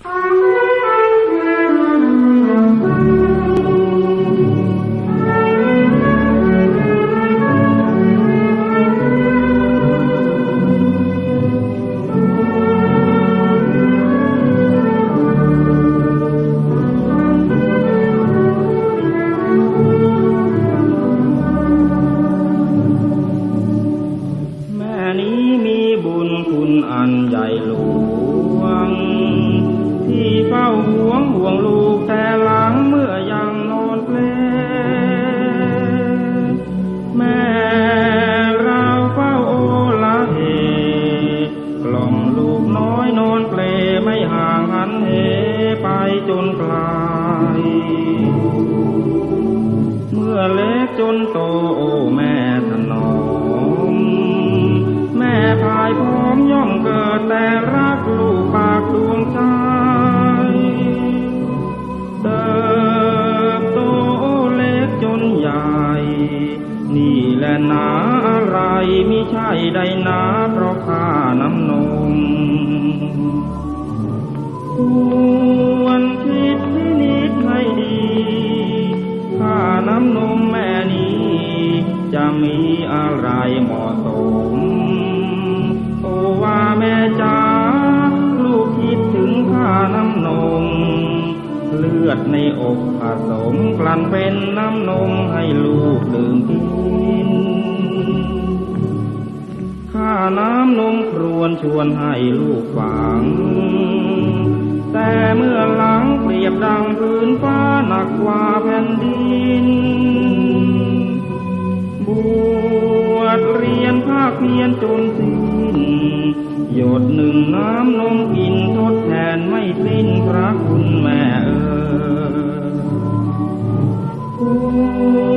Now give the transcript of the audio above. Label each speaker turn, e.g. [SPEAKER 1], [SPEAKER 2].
[SPEAKER 1] แม่นี้มีบุญคุณอันใหญ่หลวง ที่เฝ้าห่วงห่วงลูกแต่หลังเมื่อยังนอนเพลแม่เราเฝ้าโอละเหกล่อมลูกน้อยนอนเปลไม่ห่างหันเหไปจนไกลเมื่อเล็กจนโตโอแม่ถนอมแม่พายพร้อมย่อมเกิดแต่รักลูก นี่แหละนาอะไรมิใช่ใดนาเพราะข้าน้ำนมควรคิดพินิจให้ดีข้าน้ำนมแม่นี้จะมีอะไรเหมาะสม อดในอกผสมกลั่นเป็นน้ำนมให้ลูกดื่มกิน ข้าน้ำนมครวนชวนให้ลูกฟัง แต่เมื่อหลังเปรียบดังพื้นฟ้าหนักกว่าแผ่นดิน บวชเรียนภาคเพียนจนสิ้นหยดหนึ่งน้ำนมกินทดแทนไม่สิ้นพระคุณแม่ เออ